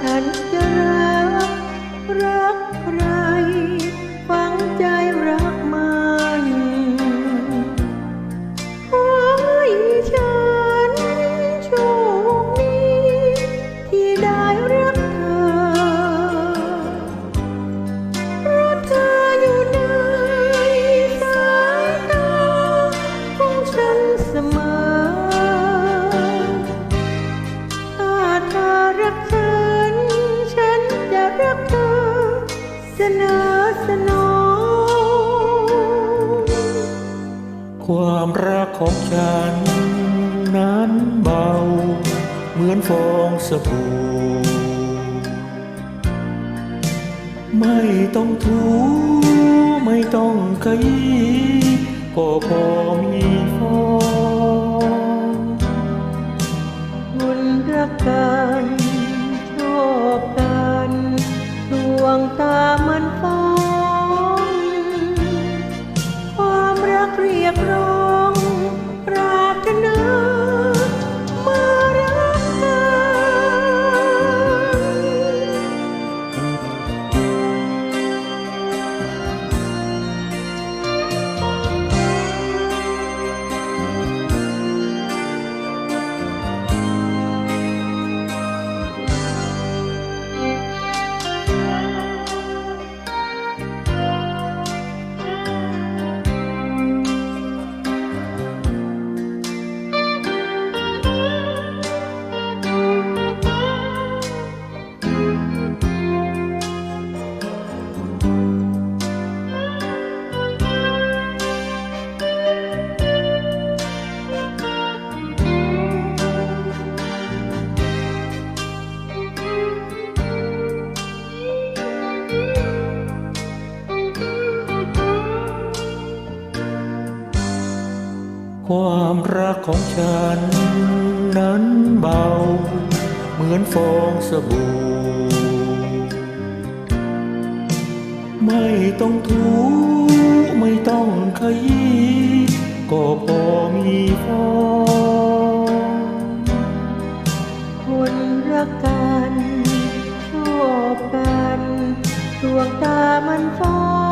ฉันจะรักรักใคร ความรักของฉัน นั้นเบา เหมือนฟองสบู่ไม่ต้องถูไม่ต้องขยี้ก็พอมีฟองคุณรักกันชอบกันดวงตามันฟ้องควา รั ความรักของฉัน นั้นเบา เหมือนฟองสบู่ ไม่ต้องถูไม่ต้องขยี้ก็พอมีฟองคนรักกันชอบกันดวงตามันฟ้อง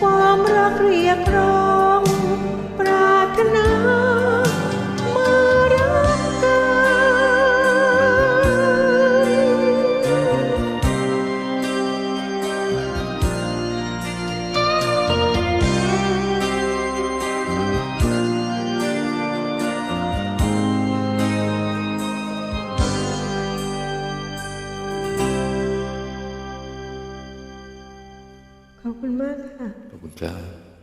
ความรักเรียกร้อง ปรารถนามา ขอบคุณมากค่ะ ขอบคุณครับ